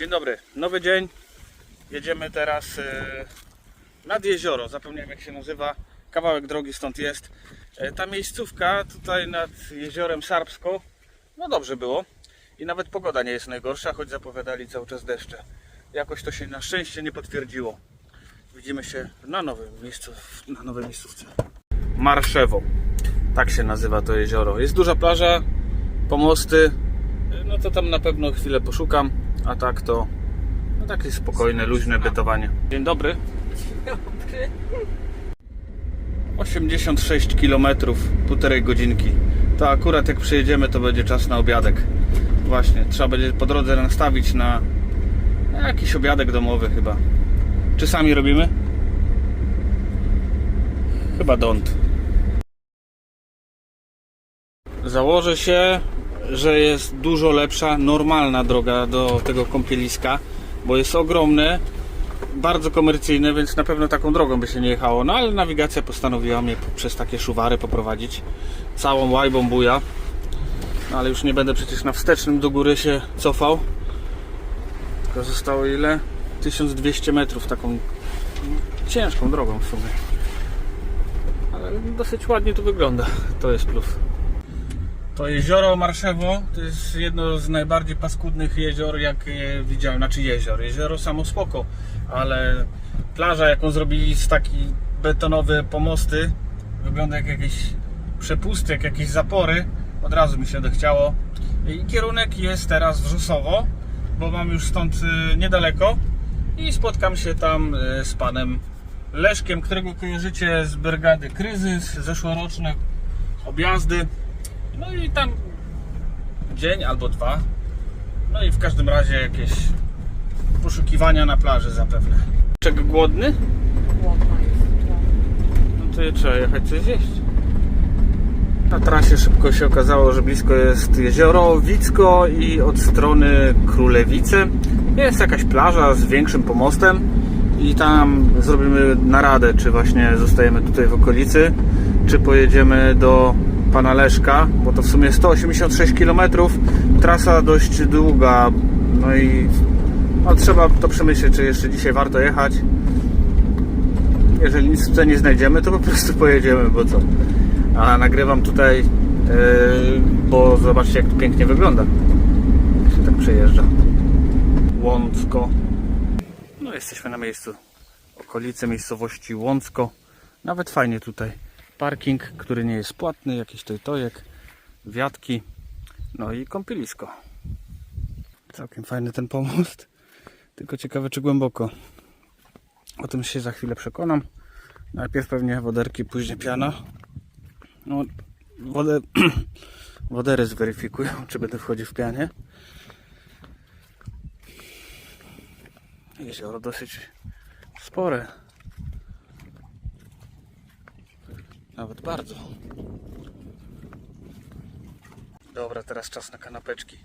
Dzień dobry, nowy dzień. Jedziemy teraz e, nad jezioro. Zapomniałem jak się nazywa. Kawałek drogi stąd jest. E, ta miejscówka tutaj nad jeziorem Sarpsko. No dobrze było. I nawet pogoda nie jest najgorsza, choć zapowiadali cały czas deszcze. Jakoś to się na szczęście nie potwierdziło. Widzimy się na nowym miejscu, na nowej miejscówce. Marszewo. Tak się nazywa to jezioro. Jest duża plaża, pomosty. No to tam na pewno chwilę poszukam, a tak to no takie spokojne, luźne bytowanie. Dzień dobry. 86 km, półtorej godzinki. To akurat jak przyjedziemy, to będzie czas na obiadek. Właśnie, trzeba będzie po drodze nastawić na na jakiś obiadek domowy chyba. Czy sami robimy? Chyba don't. Założę się, że jest dużo lepsza, normalna droga do tego kąpieliska, bo jest ogromne, bardzo komercyjne, więc na pewno taką drogą by się nie jechało. No ale nawigacja postanowiła mnie przez takie szuwary poprowadzić. Całą łajbą buja. No ale już nie będę przecież na wstecznym do góry się cofał. Tylko zostało ile? 1200 metrów taką ciężką drogą w sumie. Ale dosyć ładnie to wygląda. To jest plus. To jezioro Marszewo to jest jedno z najbardziej paskudnych jezior, jakie widziałem. Znaczy jezior, jezioro samo spoko, ale plaża, jaką zrobili z taki betonowe pomosty, wygląda jak jakieś przepusty, jak jakieś zapory. Od razu mi się odechciało. I kierunek jest teraz wrzosowo, bo mam już stąd y, niedaleko i spotkam się tam y, z panem Leszkiem, którego kojarzycie z brygady Kryzys, zeszłoroczne objazdy. No i tam dzień albo dwa. No i w każdym razie jakieś poszukiwania na plaży zapewne. Czego głodny? No to je trzeba jechać coś zjeść. Na trasie szybko się okazało, że blisko jest jezioro Wicko i od strony Królewice jest jakaś plaża z większym pomostem i tam zrobimy naradę, czy właśnie zostajemy tutaj w okolicy, czy pojedziemy do pana Leszka, bo to w sumie 186 km, trasa dość długa, no i no, trzeba to przemyśleć, czy jeszcze dzisiaj warto jechać. Jeżeli nic tutaj nie znajdziemy, to po prostu pojedziemy, bo co. A nagrywam tutaj, yy, bo zobaczcie jak to pięknie wygląda. Się tak przejeżdża. Łącko. No jesteśmy na miejscu. Okolice miejscowości Łącko. Nawet fajnie tutaj. Parking, który nie jest płatny, jakiś tojtojek, wiatki, no i kąpielisko. Całkiem fajny ten pomost. Tylko ciekawe czy głęboko. O tym się za chwilę przekonam. Najpierw pewnie woderki, później piana. No, wodę, wodery zweryfikują, czy będę wchodził w pianie. Jezioro dosyć spore. Nawet bardzo. Dobra, teraz czas na kanapeczki,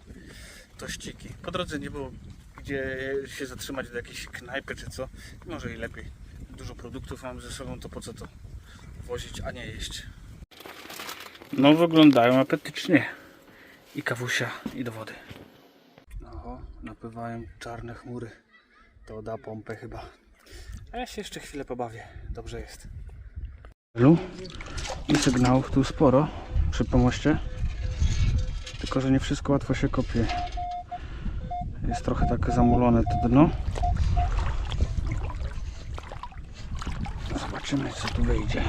tościki. Po drodze nie było gdzie się zatrzymać do jakiejś knajpy czy co. Może i lepiej. Dużo produktów mam ze sobą, to po co to wozić, a nie jeść. No wyglądają apetycznie. I kawusia, i do wody. Oho, napływają czarne chmury. To da pompę chyba. A ja się jeszcze chwilę pobawię. Dobrze jest. I sygnałów tu sporo przy pomoście. Tylko, że nie wszystko łatwo się kopie. Jest trochę tak zamulone to dno. Zobaczymy co tu wyjdzie.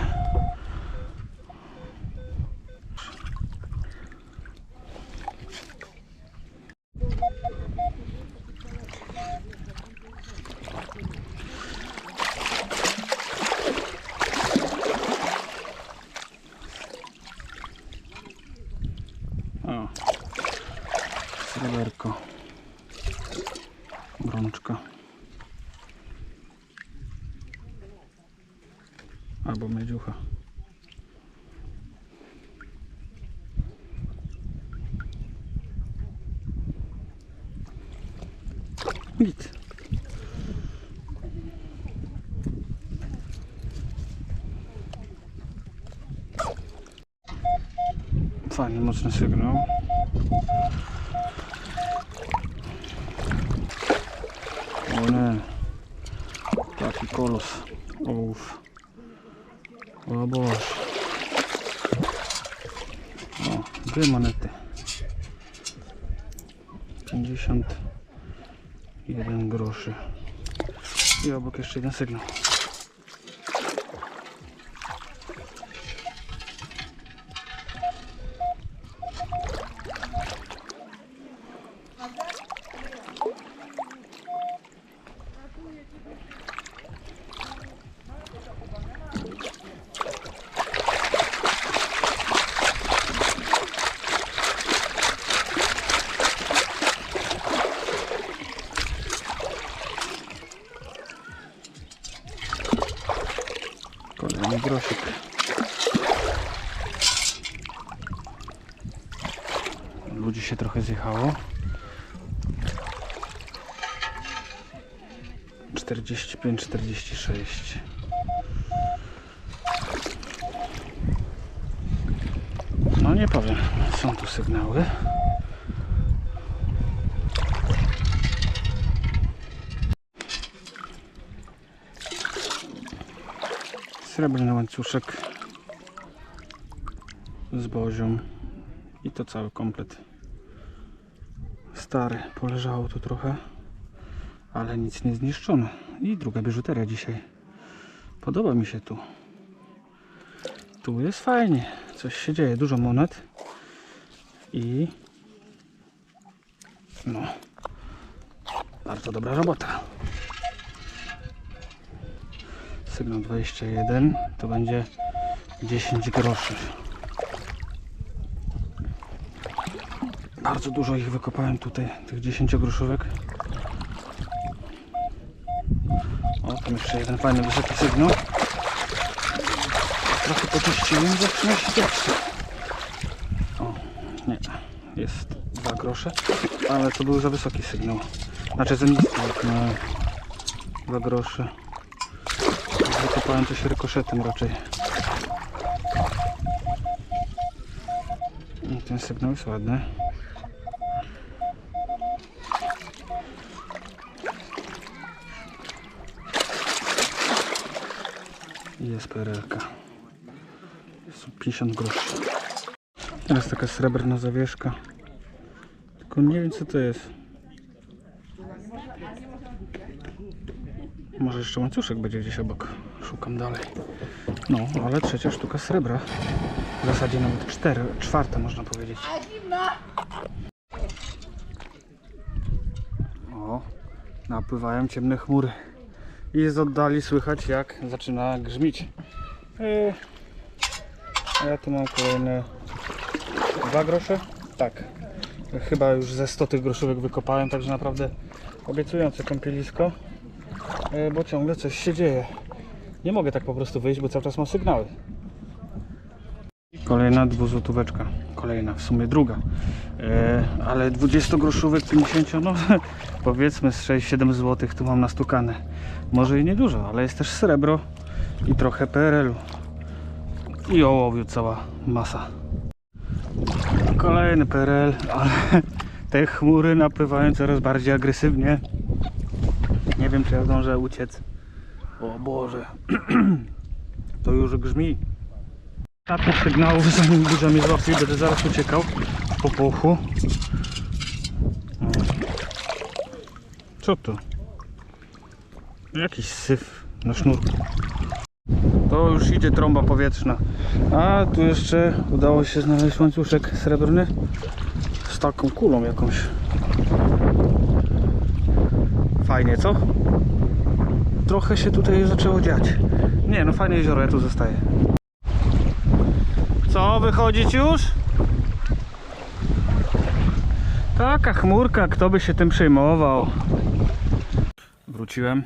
Albo miedziucha. Git. Fajny, mocny sygnał. O nie. Taki kolos. Ołów. O Boże. O, dwie monety. 51 groszy. I obok jeszcze jeden sygnał. Kolejny grosik. Ludzi się trochę zjechało. 45, 46. No nie powiem, są tu sygnały. Srebrny łańcuszek z bozią i to cały komplet. Stary, poleżało tu trochę, ale nic nie zniszczono. I druga biżuteria dzisiaj. Podoba mi się tu. Tu jest fajnie, coś się dzieje, dużo monet i no, bardzo dobra robota. Sygnał 21 to będzie 10 groszy. Bardzo dużo ich wykopałem tutaj, tych 10 groszówek. O, tam jeszcze jeden fajny wysoki sygnał. Trochę poczyściłem, zaczyna się dobrze. O, nie, jest 2 grosze, ale to był za wysoki sygnał. Znaczy za niski, jak na 2 grosze. Wykopałem coś rykoszetem raczej. I ten sygnał jest ładny. Jest PRL-ka. Jest 50 groszy. Teraz taka srebrna zawieszka. Tylko nie wiem co to jest. Może jeszcze łańcuszek będzie gdzieś obok. Szukam dalej. No, ale trzecia sztuka srebra. W zasadzie nawet cztery, czwarta można powiedzieć. O, napływają ciemne chmury. I z oddali słychać jak zaczyna grzmić. Yy, a ja tu mam kolejne dwa grosze. Tak. Chyba już ze 100 tych groszówek wykopałem, także naprawdę obiecujące kąpielisko. E, bo ciągle coś się dzieje. Nie mogę tak po prostu wyjść, bo cały czas mam sygnały. Kolejna dwuzłotóweczka. Kolejna, w sumie druga. E, ale 20 groszówek, 50, no powiedzmy z 6-7 zł tu mam nastukane. Może i niedużo, ale jest też srebro i trochę PRL-u. I ołowiu cała masa. Kolejny PRL, ale te chmury napływają coraz bardziej agresywnie. Nie wiem, czy ja zdążę uciec. O Boże. To już grzmi. Takich sygnałów, zanim burza mnie będę zaraz uciekał w popłochu. O. Co to? Jakiś syf na sznurku. To już idzie trąba powietrzna. A tu jeszcze udało się znaleźć łańcuszek srebrny z taką kulą jakąś. Fajnie, co? Trochę się tutaj zaczęło dziać. Nie, no fajne jezioro, ja tu zostaję. Co, wychodzić już? Taka chmurka, kto by się tym przejmował? Wróciłem.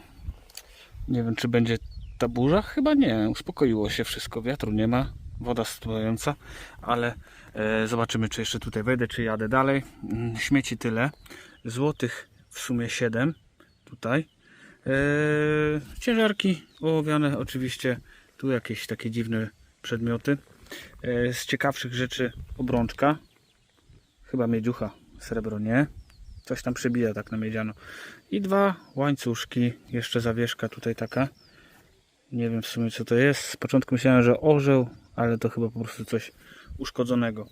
Nie wiem, czy będzie ta burza? Chyba nie. Uspokoiło się wszystko, wiatru nie ma, woda stojąca, ale e, zobaczymy, czy jeszcze tutaj wejdę, czy jadę dalej. Mm, Śmieci tyle. Złotych w sumie 7 tutaj. E, ciężarki ołowiane, oczywiście. Tu jakieś takie dziwne przedmioty. E, z ciekawszych rzeczy obrączka. Chyba miedziucha, srebro nie. coś tam przybija tak na miedziano. I dwa łańcuszki, jeszcze zawieszka tutaj taka. Nie wiem w sumie co to jest. Z początku myślałem, że orzeł, ale to chyba po prostu coś uszkodzonego.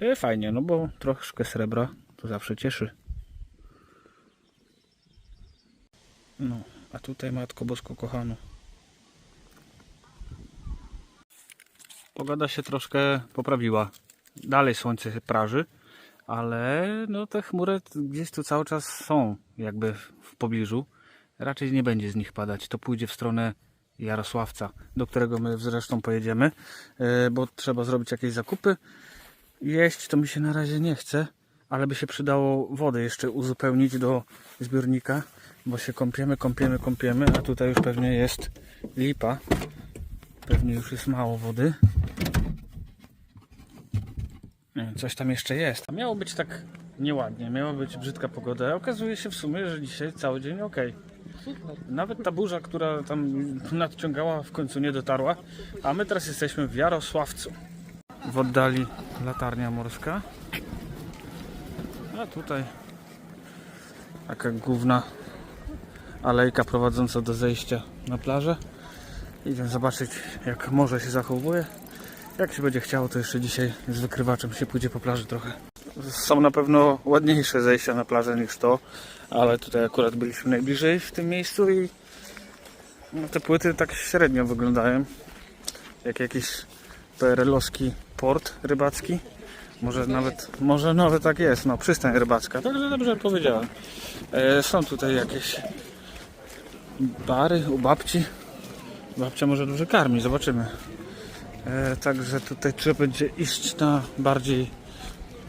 E, fajnie, no bo troszkę srebra to zawsze cieszy. No, a tutaj Matko Bosko kochano. Pogoda się troszkę poprawiła. Dalej słońce praży, ale no te chmury gdzieś tu cały czas są jakby w pobliżu. Raczej nie będzie z nich padać. To pójdzie w stronę Jarosławca, do którego my zresztą pojedziemy, e, bo trzeba zrobić jakieś zakupy. Jeść to mi się na razie nie chce, ale by się przydało wodę jeszcze uzupełnić do zbiornika, bo się kąpiemy, kąpiemy, kąpiemy, a tutaj już pewnie jest lipa. Pewnie już jest mało wody. Nie Coś tam jeszcze jest. A miało być tak nieładnie, miała być brzydka pogoda. a Okazuje się w sumie, że dzisiaj cały dzień ok. Nawet ta burza, która tam nadciągała, w końcu nie dotarła. A my teraz jesteśmy w Jarosławcu. W oddali latarnia morska. A tutaj taka główna alejka prowadząca do zejścia na plażę. Idziemy zobaczyć, jak morze się zachowuje. Jak się będzie chciało, to jeszcze dzisiaj z wykrywaczem się pójdzie po plaży trochę. Są na pewno ładniejsze zejścia na plażę niż to, ale tutaj akurat byliśmy najbliżej w tym miejscu i no, te płyty tak średnio wyglądają. Jak jakiś PRL-owski port rybacki. Może nawet, może nawet tak jest, no przystań rybacka. Także dobrze powiedziałem. E, są tutaj jakieś bary u babci. Babcia może dobrze karmi, zobaczymy. E, także tutaj trzeba będzie iść na bardziej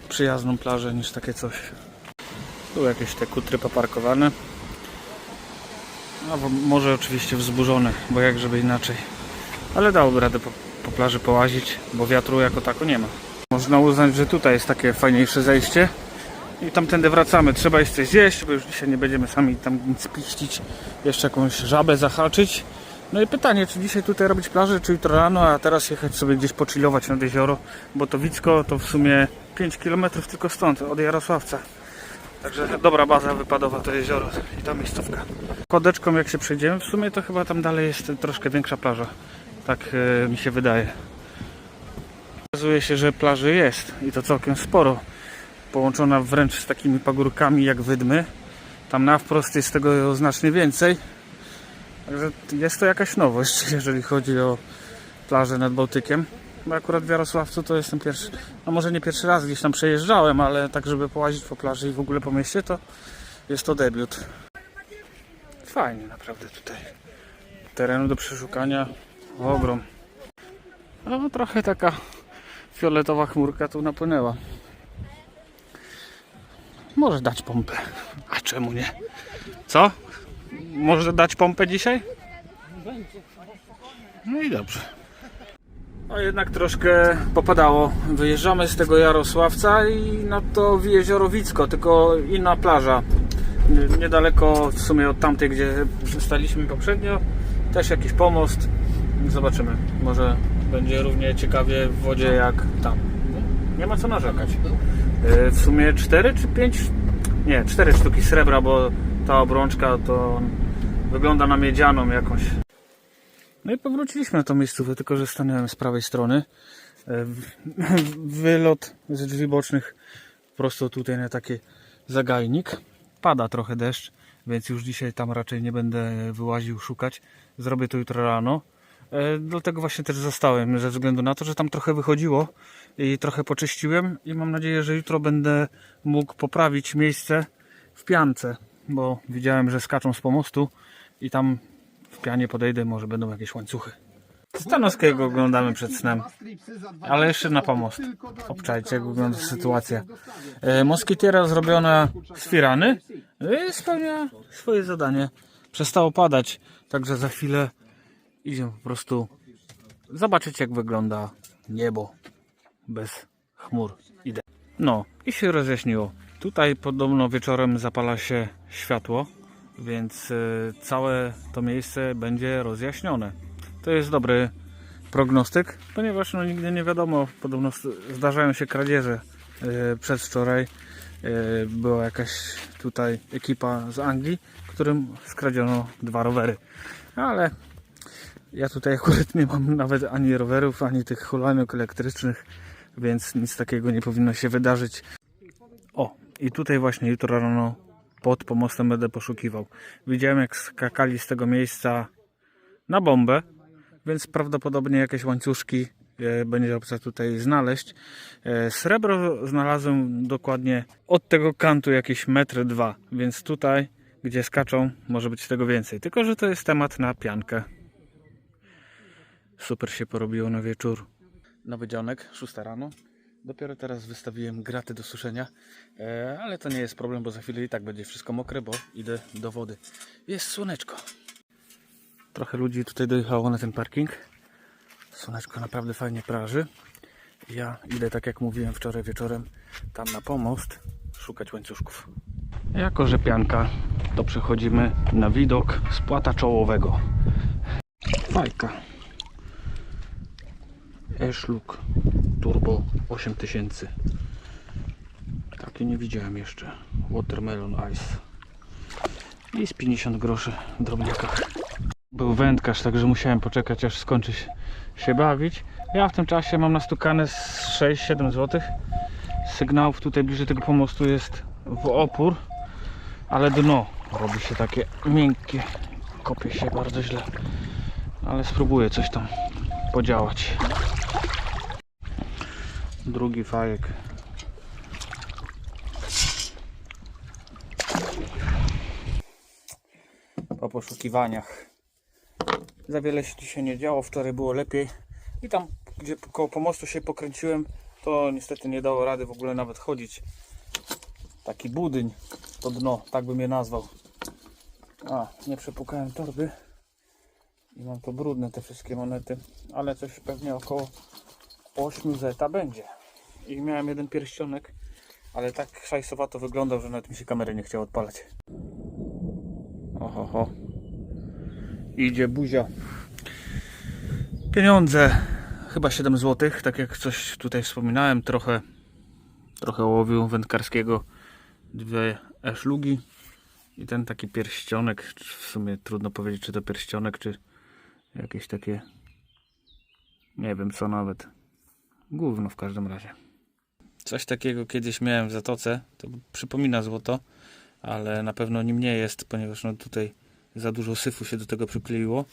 przyjazną plażę niż takie coś. Tu jakieś te kutry poparkowane. No, może oczywiście wzburzone, bo jak żeby inaczej. Ale dałoby radę po, po plaży połazić, bo wiatru jako tako nie ma. Można uznać, że tutaj jest takie fajniejsze zejście. I tamtędy wracamy. Trzeba jeszcze zjeść, bo już dzisiaj nie będziemy sami tam nic piścić. Jeszcze jakąś żabę zahaczyć. No i pytanie, czy dzisiaj tutaj robić plażę, czy jutro rano, a teraz jechać sobie gdzieś pochillować nad jezioro, bo to Wicko to w sumie 5 km tylko stąd, od Jarosławca. Także dobra baza wypadowa to jezioro i ta miejscówka. Kodeczką jak się przejdziemy, w sumie to chyba tam dalej jest troszkę większa plaża. Tak e, mi się wydaje. Okazuje się, że plaży jest i to całkiem sporo. Połączona wręcz z takimi pagórkami jak wydmy. Tam na wprost jest tego znacznie więcej. Także jest to jakaś nowość, jeżeli chodzi o plażę nad Bałtykiem. Bo akurat w Jarosławcu to jestem pierwszy, no może nie pierwszy raz gdzieś tam przejeżdżałem, ale tak żeby połazić po plaży i w ogóle po mieście, to jest to debiut. Fajnie naprawdę tutaj. Terenu do przeszukania ogrom. No trochę taka fioletowa chmurka tu napłynęła. Może dać pompę. A czemu nie? Co? Może dać pompę dzisiaj? No i dobrze. No jednak troszkę popadało. Wyjeżdżamy z tego Jarosławca i na to w jezioro Wicko, tylko inna plaża. Nie- Niedaleko w sumie od tamtej, gdzie staliśmy poprzednio. Też jakiś pomost. Zobaczymy. Może będzie równie ciekawie w wodzie jak tam. Nie ma co narzekać. E, W sumie 4 czy 5? Nie, 4 sztuki srebra, bo ta obrączka to wygląda na miedzianą jakąś. No i powróciliśmy na tą miejscówkę, tylko że stanąłem z prawej strony. E, Wylot z drzwi bocznych prosto tutaj na taki zagajnik. Pada trochę deszcz, więc już dzisiaj tam raczej nie będę wyłaził szukać. Zrobię to jutro rano. E, Dlatego właśnie też zostałem, ze względu na to, że tam trochę wychodziło i trochę poczyściłem i mam nadzieję, że jutro będę mógł poprawić miejsce w piance, bo widziałem, że skaczą z pomostu i tam w pianie podejdę, może będą jakieś łańcuchy. Stanowskiego oglądamy przed snem, ale jeszcze na pomost. Obczajcie, jak wygląda sytuacja. E, Moskitiera zrobiona z firany spełnia swoje zadanie. Przestało padać, także za chwilę idziemy po prostu zobaczyć, jak wygląda niebo bez chmur. Idę. No i się rozjaśniło. Tutaj podobno wieczorem zapala się światło, więc y, całe to miejsce będzie rozjaśnione. To jest dobry prognostyk, ponieważ no, nigdy nie wiadomo, podobno zdarzają się kradzieże y, przedwczoraj. e, była jakaś tutaj ekipa z Anglii, którym skradziono dwa rowery. Ale ja tutaj akurat nie mam nawet ani rowerów, ani tych hulajnóg elektrycznych, więc nic takiego nie powinno się wydarzyć. O, i tutaj właśnie jutro rano pod pomostem będę poszukiwał. Widziałem jak skakali z tego miejsca na bombę, więc prawdopodobnie jakieś łańcuszki e, będzie opcja tutaj znaleźć. E, Srebro znalazłem dokładnie od tego kantu jakieś metr dwa, więc tutaj, gdzie skaczą, może być tego więcej. Tylko, że to jest temat na piankę. Super się porobiło na wieczór. Nowy dzionek, 6 rano. Dopiero teraz wystawiłem graty do suszenia, e, ale to nie jest problem, bo za chwilę i tak będzie wszystko mokre, bo idę do wody. Jest słoneczko. Trochę ludzi tutaj dojechało na ten parking. Słoneczko naprawdę fajnie praży. Ja idę, tak jak mówiłem wczoraj wieczorem, tam na pomost szukać łańcuszków. Jako, że pianka, to przechodzimy na widok z płata czołowego. Fajka. Eszluk Turbo 8000. Takie nie widziałem jeszcze. Watermelon Ice. I z 50 groszy w drobniakach. Był wędkarz, także musiałem poczekać aż skończy się- się bawić. Ja w tym czasie mam nastukane z 6-7 zł. Sygnałów tutaj bliżej tego pomostu jest w opór, ale dno robi się takie miękkie. Kopie się bardzo źle. Ale spróbuję coś tam podziałać. Drugi fajek. Po poszukiwaniach. Za wiele się dzisiaj nie działo, wczoraj było lepiej. I tam, gdzie koło pomostu się pokręciłem, to niestety nie dało rady w ogóle nawet chodzić. Taki budyń, to dno, tak bym je nazwał. A, nie przepukałem torby. I mam to brudne te wszystkie monety, ale coś pewnie około 8 zeta będzie. I miałem jeden pierścionek, ale tak szajsowato wyglądał, że nawet mi się kamery nie chciało odpalać. Oho, ho. Idzie buzia. Pieniądze. Chyba 7 zł, tak jak coś tutaj wspominałem, trochę trochę ołowiu wędkarskiego, dwie eszlugi i ten taki pierścionek, w sumie trudno powiedzieć czy to pierścionek, czy jakieś takie nie wiem co nawet. Gówno w każdym razie. Coś takiego kiedyś miałem w Zatoce, to przypomina złoto, ale na pewno nim nie jest, ponieważ no tutaj za dużo syfu się do tego przykleiło.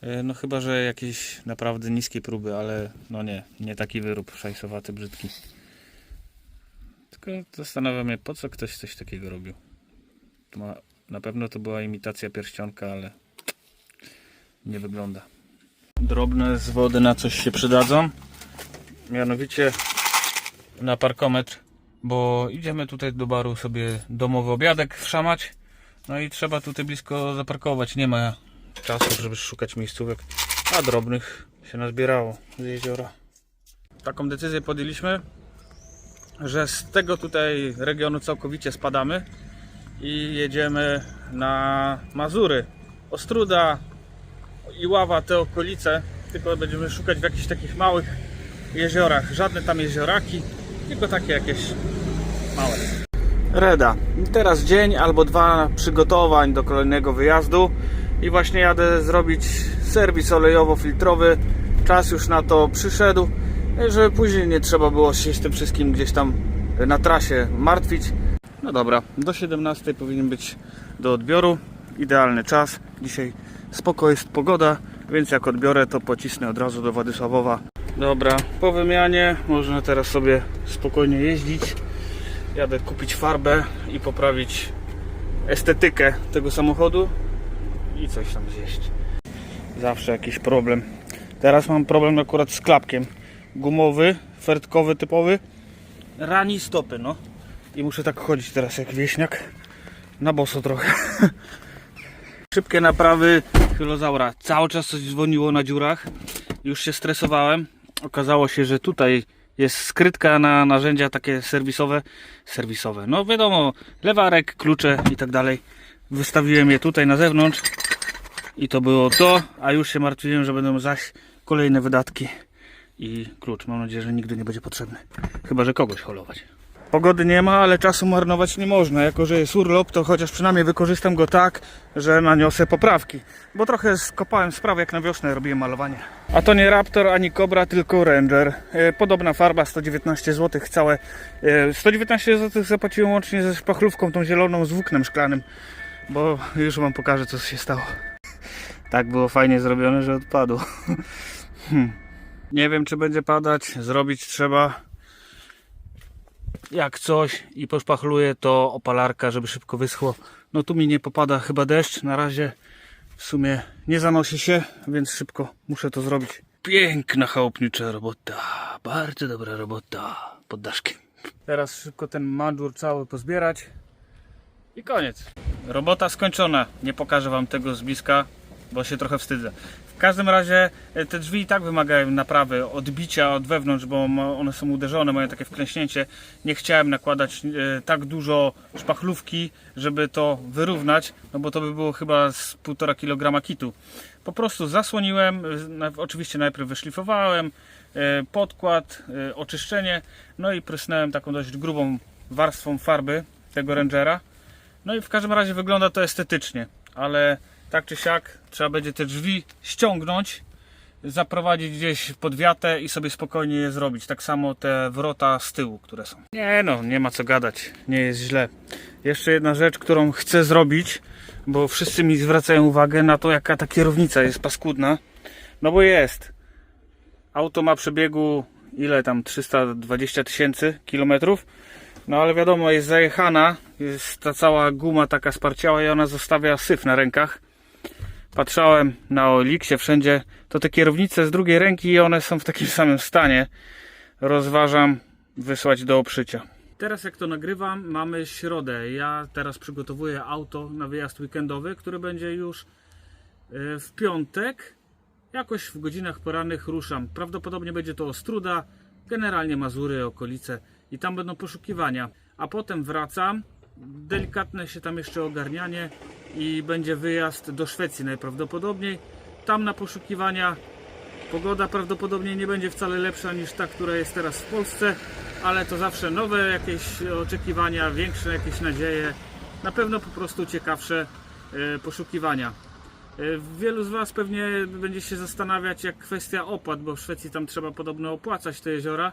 E, No chyba, że jakieś naprawdę niskie próby, ale no nie, nie taki wyrób szajsowaty, brzydki. Tylko zastanawiam mnie, po co ktoś coś takiego robił. Na pewno to była imitacja pierścionka, ale nie wygląda. Drobne z wody na coś się przydadzą. Mianowicie na parkometr, bo idziemy tutaj do baru sobie domowy obiadek wszamać. No i trzeba tutaj blisko zaparkować. Nie ma czasu, żeby szukać miejscówek, a drobnych się nazbierało z jeziora. Taką decyzję podjęliśmy, że z tego tutaj regionu całkowicie spadamy i jedziemy na Mazury. Ostruda, Iława, te okolice, tylko będziemy szukać w jakichś takich małych jeziorach. Żadne tam jezioraki, tylko takie jakieś małe. Reda. Teraz dzień albo dwa przygotowań do kolejnego wyjazdu i właśnie jadę zrobić serwis olejowo-filtrowy. Czas już na to przyszedł, żeby później nie trzeba było się z tym wszystkim gdzieś tam na trasie martwić. No dobra, do 17 powinien być do odbioru. Idealny czas. Dzisiaj spoko jest pogoda, więc jak odbiorę to pocisnę od razu do Władysławowa. Dobra, po wymianie można teraz sobie spokojnie jeździć. Jadę kupić farbę i poprawić estetykę tego samochodu i coś tam zjeść. Zawsze jakiś problem. Teraz mam problem akurat z klapkiem. Gumowy, fertkowy typowy. Rani stopy, no. I muszę tak chodzić teraz jak wieśniak. Na boso trochę. Szybkie naprawy Hylozaura. Cały czas coś dzwoniło na dziurach. Już się stresowałem. Okazało się, że tutaj jest skrytka na narzędzia takie serwisowe. Serwisowe. No wiadomo, lewarek, klucze i tak dalej. Wystawiłem je tutaj na zewnątrz. I to było to, a już się martwiłem, że będą zaś kolejne wydatki i klucz. Mam nadzieję, że nigdy nie będzie potrzebny. Chyba, że kogoś holować. Pogody nie ma, ale czasu marnować nie można. Jako, że jest urlop, to chociaż przynajmniej wykorzystam go tak, że naniosę poprawki. Bo trochę skopałem sprawę, jak na wiosnę robiłem malowanie. A to nie Raptor ani Cobra, tylko Ranger. E, Podobna farba, 119 zł całe. e, 119 zł zapłaciłem łącznie ze szpachlówką tą zieloną z włóknem szklanym. Bo już wam pokażę, co się stało. Tak było fajnie zrobione, że odpadło. Hmm. Nie wiem, czy będzie padać. Zrobić trzeba jak coś i poszpachluję to opalarka, żeby szybko wyschło. No tu mi nie popada chyba deszcz. Na razie w sumie nie zanosi się, więc szybko muszę to zrobić. Piękna chałupnicza robota. Bardzo dobra robota. Pod daszkiem. Teraz szybko ten mandżur cały pozbierać. I koniec. Robota skończona. Nie pokażę wam tego z bliska, bo się trochę wstydzę. W każdym razie e, te drzwi i tak wymagają naprawy, odbicia od wewnątrz, bo one są uderzone, mają takie wklęśnięcie. Nie chciałem nakładać e, tak dużo szpachlówki, żeby to wyrównać, no bo to by było chyba z 1,5 kg kitu. Po prostu zasłoniłem, e, oczywiście najpierw wyszlifowałem, podkład, oczyszczenie, no i prysnąłem taką dość grubą warstwą farby tego Rangera. No i w każdym razie wygląda to estetycznie, ale tak czy siak trzeba będzie te drzwi ściągnąć, zaprowadzić gdzieś pod wiatę i sobie spokojnie je zrobić. Tak samo te wrota z tyłu, które są. Nie no, nie ma co gadać, nie jest źle. Jeszcze jedna rzecz, którą chcę zrobić, bo wszyscy mi zwracają uwagę na to, jaka ta kierownica jest paskudna. No bo jest. Auto ma przebiegu ile tam 320 tysięcy kilometrów. No ale wiadomo, jest zajechana, jest ta cała guma taka sparciała i ona zostawia syf na rękach. Patrzałem na Oliksie wszędzie, to te kierownice z drugiej ręki i one są w takim samym stanie. Rozważam wysłać do oprzycia. Teraz jak to nagrywam, mamy środę. Ja teraz przygotowuję auto na wyjazd weekendowy, który będzie już e, w piątek. Jakoś w godzinach porannych ruszam. Prawdopodobnie będzie to Ostruda, generalnie Mazury, okolice i tam będą poszukiwania. A potem wracam, delikatne się tam jeszcze ogarnianie i będzie wyjazd do Szwecji najprawdopodobniej. Tam na poszukiwania pogoda prawdopodobnie nie będzie wcale lepsza niż ta, która jest teraz w Polsce, ale to zawsze nowe jakieś oczekiwania, większe jakieś nadzieje, na pewno po prostu ciekawsze e, poszukiwania. E, Wielu z Was pewnie będzie się zastanawiać, jak kwestia opłat, bo w Szwecji tam trzeba podobno opłacać te jeziora.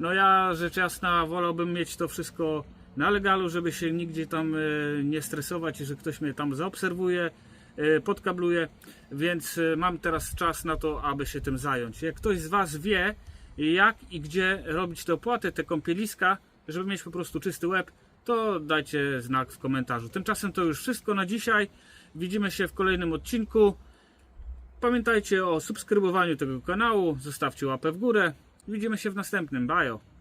No ja rzecz jasna wolałbym mieć to wszystko na legalu, żeby się nigdzie tam e, nie stresować, że ktoś mnie tam zaobserwuje, e, podkabluje, więc e, mam teraz czas na to, aby się tym zająć. Jak ktoś z Was wie, jak i gdzie robić te opłaty, te kąpieliska, żeby mieć po prostu czysty łeb, to dajcie znak w komentarzu. Tymczasem to już wszystko na dzisiaj. Widzimy się w kolejnym odcinku. Pamiętajcie o subskrybowaniu tego kanału, zostawcie łapę w górę. Widzimy się w następnym. Bajo!